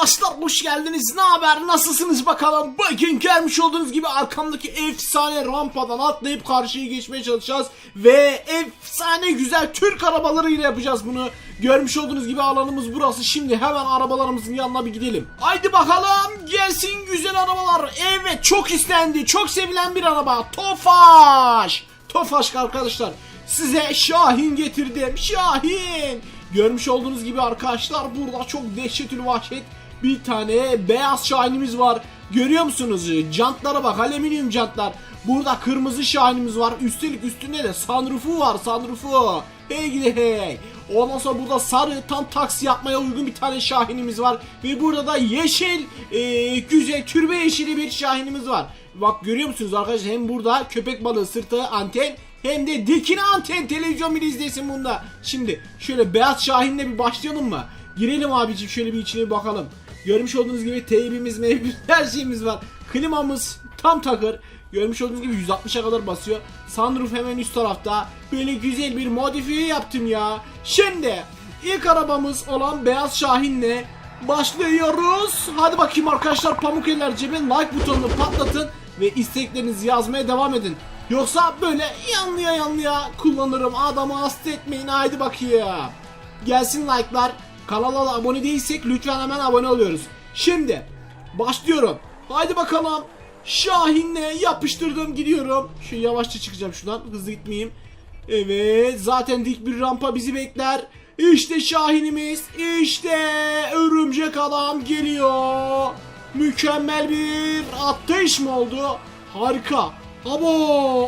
Arkadaşlar hoş geldiniz. Ne haber? Nasılsınız bakalım? Bugün gelmiş olduğunuz gibi arkamdaki efsane rampadan atlayıp karşıya geçmeye çalışacağız. Ve efsane güzel Türk arabalarıyla yapacağız bunu. Görmüş olduğunuz gibi alanımız burası. Şimdi hemen arabalarımızın yanına bir gidelim. Haydi bakalım gelsin güzel arabalar. Evet çok istendi. Çok sevilen bir araba. Tofaş. Tofaş arkadaşlar. Size Şahin getirdim. Şahin. Görmüş olduğunuz gibi arkadaşlar burada çok dehşetül vahşet bir tane beyaz şahinimiz var. Görüyor musunuz? Jantlara bak alüminyum jantlar. Burada kırmızı şahinimiz var. Üstelik üstünde de sunroofu var sunroofu. Hey gidi hey. Ondan sonra burada sarı tam taksi yapmaya uygun bir tane şahinimiz var. Ve burada da yeşil e, güzel türbe yeşili bir şahinimiz var. Bak görüyor musunuz arkadaşlar hem burada köpek balığı sırtı anten hem de dikine anten televizyon bile izlesin bunda. Şimdi şöyle beyaz şahinle bir başlayalım mı? Girelim abicim şöyle bir içine bir bakalım. Görmüş olduğunuz gibi teybimiz, mevbimiz, her şeyimiz var. Klimamız tam takır. Görmüş olduğunuz gibi 160'a kadar basıyor. Sunroof hemen üst tarafta. Böyle güzel bir modifiye yaptım ya. Şimdi ilk arabamız olan Beyaz Şahin'le başlıyoruz. Hadi bakayım arkadaşlar pamuk eller cebe like butonunu patlatın ve isteklerinizi yazmaya devam edin. Yoksa böyle yanlıya yanlıya kullanırım. Adamı hasta etmeyin haydi bakayım. Gelsin like'lar. Kanala abone değilsek lütfen hemen abone oluyoruz. Şimdi başlıyorum. Haydi bakalım. Şahin'le yapıştırdım gidiyorum. Şu yavaşça çıkacağım şuradan hızlı gitmeyeyim. Evet zaten dik bir rampa bizi bekler. İşte Şahin'imiz. İşte örümcek adam geliyor. Mükemmel bir atlayış mı oldu? Harika. Abo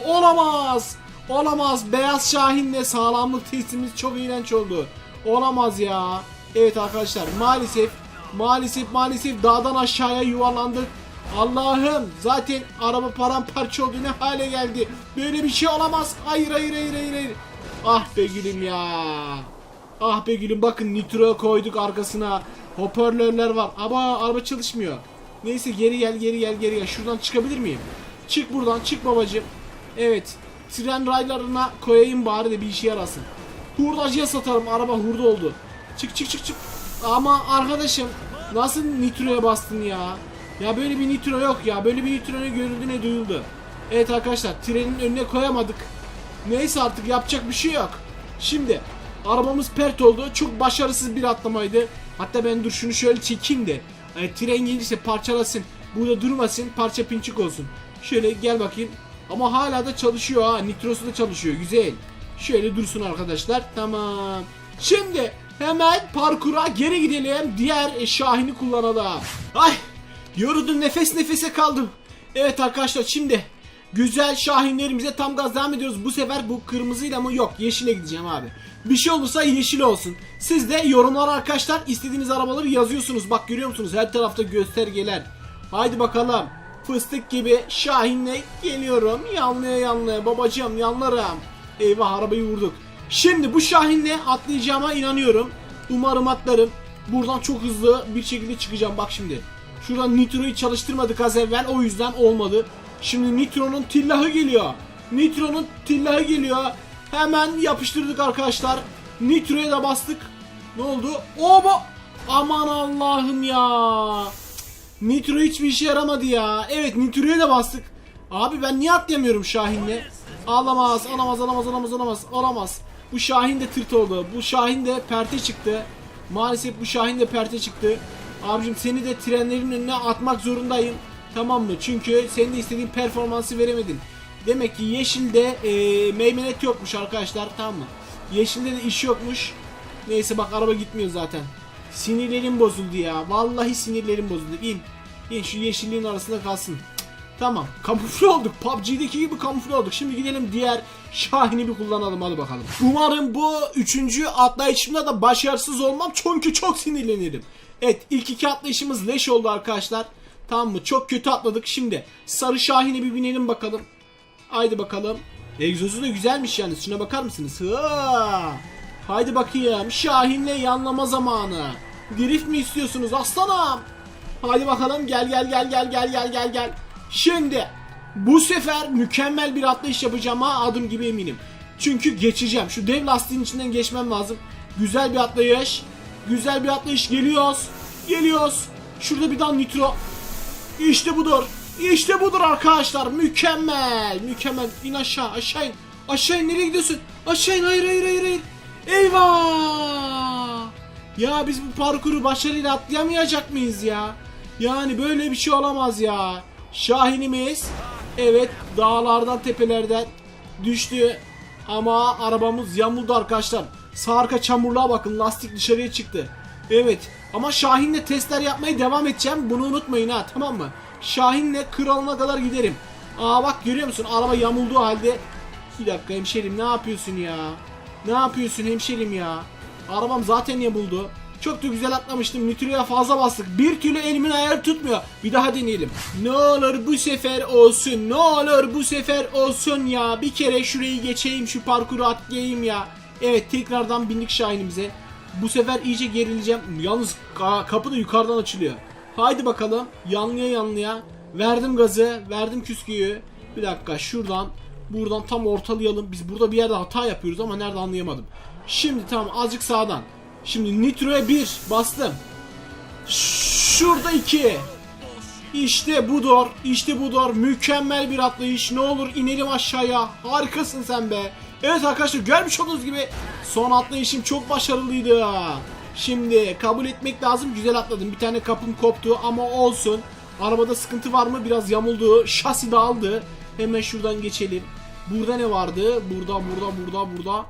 olamaz. Olamaz. Beyaz Şahin'le sağlamlık testimiz çok iğrenç oldu. Olamaz ya. Evet arkadaşlar maalesef maalesef maalesef dağdan aşağıya yuvarlandık. Allah'ım zaten araba paramparça oldu ne hale geldi. Böyle bir şey olamaz. Hayır hayır hayır hayır. hayır. Ah be gülüm ya. Ah be gülüm bakın nitro koyduk arkasına. Hoparlörler var ama araba çalışmıyor. Neyse geri gel geri gel geri gel. Şuradan çıkabilir miyim? Çık buradan çık babacım. Evet. Tren raylarına koyayım bari de bir işe yarasın. Hurdacıya satarım araba hurda oldu. Çık çık çık çık. Ama arkadaşım nasıl nitroya bastın ya? Ya böyle bir nitro yok ya. Böyle bir nitro ne görüldü ne duyuldu. Evet arkadaşlar trenin önüne koyamadık. Neyse artık yapacak bir şey yok. Şimdi arabamız pert oldu. Çok başarısız bir atlamaydı. Hatta ben dur şunu şöyle çekeyim de. e, tren gelirse parçalasın. Burada durmasın parça pinçik olsun. Şöyle gel bakayım. Ama hala da çalışıyor ha. Nitrosu da çalışıyor. Güzel. Şöyle dursun arkadaşlar. Tamam. Şimdi hemen parkura geri gidelim. Diğer e, Şahin'i kullanalım. Ay yoruldum nefes nefese kaldım. Evet arkadaşlar şimdi güzel Şahinlerimize tam gaz devam ediyoruz. Bu sefer bu kırmızıyla mı? Yok yeşile gideceğim abi. Bir şey olursa yeşil olsun. Siz de yorumlara arkadaşlar istediğiniz arabaları yazıyorsunuz. Bak görüyor musunuz? Her tarafta göstergeler. Haydi bakalım. Fıstık gibi Şahin'le geliyorum. Yanlıya yanlıya babacığım yanlarım. Eyvah arabayı vurduk. Şimdi bu Şahin'le atlayacağıma inanıyorum. Umarım atlarım. Buradan çok hızlı bir şekilde çıkacağım. Bak şimdi. Şuradan Nitro'yu çalıştırmadık az evvel. O yüzden olmadı. Şimdi Nitro'nun tillahı geliyor. Nitro'nun tillahı geliyor. Hemen yapıştırdık arkadaşlar. Nitro'ya da bastık. Ne oldu? Oba! Aman Allah'ım ya. Nitro hiçbir işe yaramadı ya. Evet Nitro'ya da bastık. Abi ben niye atlayamıyorum Şahin'le? Alamaz, alamaz, alamaz, alamaz, alamaz, alamaz. Bu Şahin de tırt oldu. Bu Şahin de perte çıktı. Maalesef bu Şahin de perte çıktı. Abicim seni de trenlerin önüne atmak zorundayım. Tamam mı? Çünkü senin de istediğin performansı veremedin. Demek ki Yeşil'de e, meymenet yokmuş arkadaşlar. Tamam mı? Yeşil'de de iş yokmuş. Neyse bak araba gitmiyor zaten. Sinirlerim bozuldu ya. Vallahi sinirlerim bozuldu. İn. İn şu yeşilliğin arasında kalsın. Tamam. Kamufle olduk. PUBG'deki gibi kamufle olduk. Şimdi gidelim diğer Şahin'i bir kullanalım. Hadi bakalım. Umarım bu üçüncü atlayışımda da başarısız olmam. Çünkü çok sinirlenirim. Evet ilk iki atlayışımız leş oldu arkadaşlar. Tamam mı? Çok kötü atladık. Şimdi sarı Şahin'e bir binelim bakalım. Haydi bakalım. Egzozu da güzelmiş yani. Şuna bakar mısınız? Ha. Haydi bakayım. Şahin'le yanlama zamanı. Drift mi istiyorsunuz aslanım? Haydi bakalım gel gel gel gel gel gel gel gel. Şimdi bu sefer mükemmel bir atlayış yapacağım ha adım gibi eminim. Çünkü geçeceğim. Şu dev lastiğin içinden geçmem lazım. Güzel bir atlayış. Güzel bir atlayış. Geliyoruz. Geliyoruz. Şurada bir daha nitro. İşte budur. İşte budur arkadaşlar. Mükemmel. Mükemmel. İn aşağı. Aşağı in. Aşağı in. Nereye gidiyorsun? Aşağı in. Hayır hayır hayır hayır. Eyvah. Ya biz bu parkuru başarıyla atlayamayacak mıyız ya? Yani böyle bir şey olamaz ya. Şahinimiz evet dağlardan tepelerden düştü. Ama arabamız yamuldu arkadaşlar. Sağ arka çamurluğa bakın lastik dışarıya çıktı. Evet ama Şahin'le testler yapmaya devam edeceğim. Bunu unutmayın ha tamam mı? Şahin'le kralına kadar giderim. Aa bak görüyor musun araba yamulduğu halde. Bir dakika hemşerim ne yapıyorsun ya? Ne yapıyorsun hemşerim ya? Arabam zaten yamuldu. Çok da güzel atlamıştım. Nitro'ya fazla bastık. Bir türlü elimin ayarı tutmuyor. Bir daha deneyelim. Ne olur bu sefer olsun. Ne olur bu sefer olsun ya. Bir kere şurayı geçeyim. Şu parkuru atlayayım ya. Evet tekrardan bindik Şahin'imize. Bu sefer iyice gerileceğim. Yalnız ka- kapı da yukarıdan açılıyor. Haydi bakalım. Yanlıya yanlıya. Verdim gazı. Verdim küsküyü. Bir dakika şuradan. Buradan tam ortalayalım. Biz burada bir yerde hata yapıyoruz ama nerede anlayamadım. Şimdi tamam azıcık sağdan. Şimdi Nitro'ya 1 bastım. Şurada 2. İşte budur. İşte budur. Mükemmel bir atlayış. Ne olur inelim aşağıya. Harikasın sen be. Evet arkadaşlar görmüş olduğunuz gibi son atlayışım çok başarılıydı. Şimdi kabul etmek lazım. Güzel atladım. Bir tane kapım koptu ama olsun. Arabada sıkıntı var mı? Biraz yamuldu. Şasi dağıldı. Hemen şuradan geçelim. Burada ne vardı? Burada, burada, burada, burada.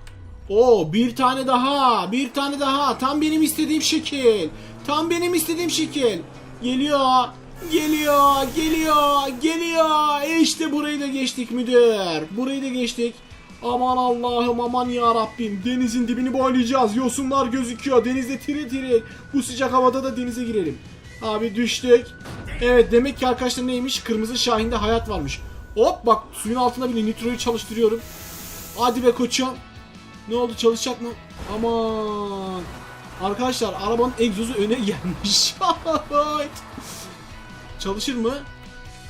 Oo bir tane daha. Bir tane daha. Tam benim istediğim şekil. Tam benim istediğim şekil. Geliyor. Geliyor. Geliyor. Geliyor. E işte burayı da geçtik müdür. Burayı da geçtik. Aman Allah'ım aman ya Rabbim. Denizin dibini boylayacağız. Yosunlar gözüküyor. Denizde tiril tiril. Bu sıcak havada da denize girelim. Abi düştük. Evet demek ki arkadaşlar neymiş? Kırmızı Şahin'de hayat varmış. Hop bak suyun altında bile nitroyu çalıştırıyorum. Hadi be koçum. Ne oldu çalışacak mı? Aman. Arkadaşlar arabanın egzozu öne gelmiş. Çalışır mı?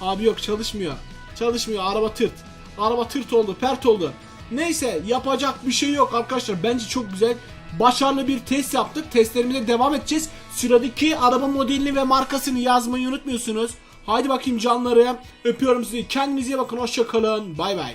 Abi yok çalışmıyor. Çalışmıyor araba tırt. Araba tırt oldu pert oldu. Neyse yapacak bir şey yok arkadaşlar. Bence çok güzel. Başarılı bir test yaptık. Testlerimize devam edeceğiz. Sıradaki araba modelini ve markasını yazmayı unutmuyorsunuz. Haydi bakayım canlarım. Öpüyorum sizi. Kendinize bakın. Hoşçakalın. Bay bay.